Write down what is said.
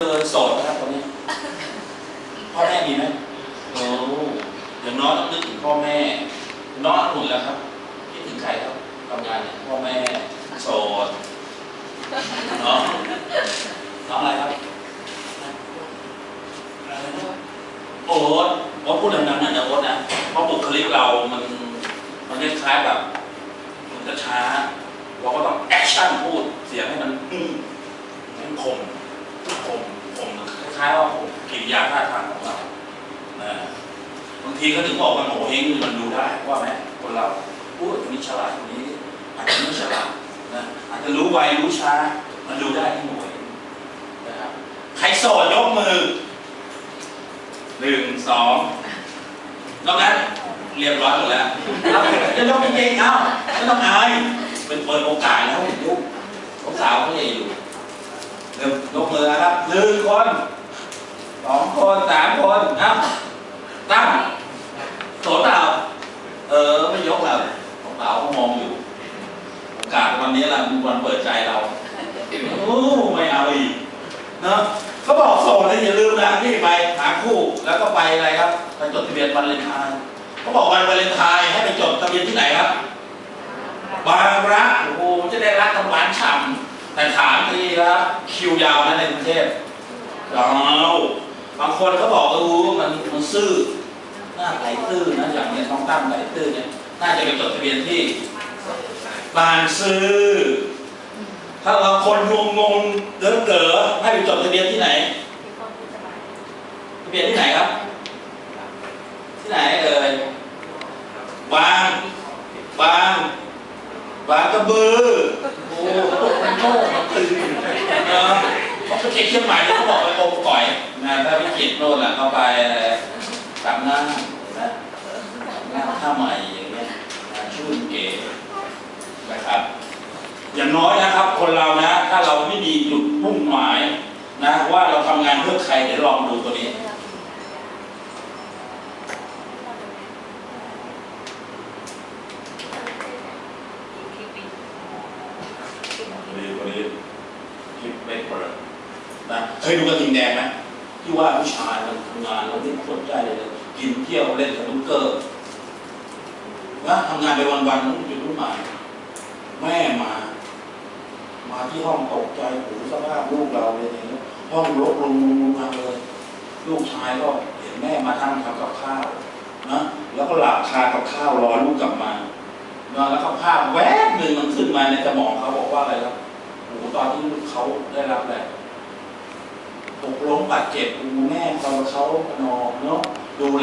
เออโสดนะครับตอนนี้พ่อแม่มีไหมโอ้อย่างน้อยต้องนึกถึงพ่อแม่ น้องหนุนแล้วครับคิดถึงใครครับทำงานเนี่ยพ่อแม่โสดน้องน้องอะไรครับโอ๊ตโอ๊ตพูดดังๆหน่อยนะโอ๊ตนะเพราะบุคลิกเรามันมันคล้ายๆแบบมันจะช้าเราก็ต้องแอคชั่นพูดเสียงให้มันอื้อให้มันคม คมคมคล้ายๆว่าผมกิริยาท่าทางของเราบางทีเขาถึงบอกมันโหเฮงมันดูได้ว่าไหมคนเราพูดคนนี้ฉลาดคนนี้อาจจะไม่ฉลาดนะอาจจะรู้ไวรู้ช้า มันดูได้ที่หน่วยนะครับใครโสดยกมือหนึ่งสองนอกนั้นเรียบร้อยหมดแล้วอาจะยกจริงเอ้าไม่ต้องอายเป็นเปิดโอกาสแล้วยุคสาวเขาใหญ่อยู่ เริ่มยกมือนะครับหนึ่งคนสองคนสามคนนะตั้งโสดเปล่าเออไม่ยกแล้วของเปล่าเขามองอยู่โอกาสวันนี้แหละเป็นวันเปิดใจเราโอ้ไม่เอาอีกเนาะเขาบอกโสดนะอย่าลืมนะที่ไปหาคู่แล้วก็ไปอะไรครับไปจดทะเบียนวันเลนไทน์เขาบอกวันวาเลนไทน์ให้ไปจดทะเบียนที่ไหนครับบางรักโอ้จะได้รักกันหวานฉ่ามทีครับคิวยาวนะในกรุงเทพยาวบางคนเขาบอกเออมันมันซื่อหน้าไหลตื้อนะอย่างเนี้ยน้องตั้มไหลตื้อเนี่ยน่าจะไปจดทะเบียนที่บางซื่อถ้าเราคนงงงงๆเด๋อเด๋อให้ไปจดทะเบียนที่ไหนทะเบียนที่ไหนครับ ที่ไหนเอ่ยบางบางบางกระบือโอ้ตกมันโง่มันตื่น เนาะเขาไปเชียงใหม่เนี่ยเขาบอกไปโกงก่อยนะถ้าพิจิตรโน่นแหละเขาไปสามน้านะสามน้าท่าใหม่อย่างเงี้ยชื่นเก๋นะครับ อย่างน้อยนะครับ คนเรานะ ถ้าเราไม่มีจุดมุ่งหมายนะว่าเราทำงานเพื่อใครเดี๋ยวลองดูตัวนี้ ตัวนี้ตัวนี้คลิปไม่เปิดนะ เคยดูกระทิงแดงไหมที่ว่าผู้ชายมันทำงานแล้วไม่สนใจเลยเลยกินเที่ยวเล่นสนุกเกอร์นะทำงานไปวันๆมันจุดมุ่งหมายแม่มา มาที่ห้องตกใจโอ้โหสภาพลูกเราเลยเนี่ยห้องรกลงลงมาเลย ลูกชายก็เห็นแม่มาทั้งทำกับข้าวนะแล้วก็หลับคากับข้าวรอลูกกลับมานะแล้วก็ภาพแวบหนึ่งมันขึ้นมาในสมองเขาบอกว่าอะไรครับโอ้ตอนที่เขาได้รับแหละ ตกล้มบาดเจ็บดูแม่ตอนเขานอนเนาะดูแล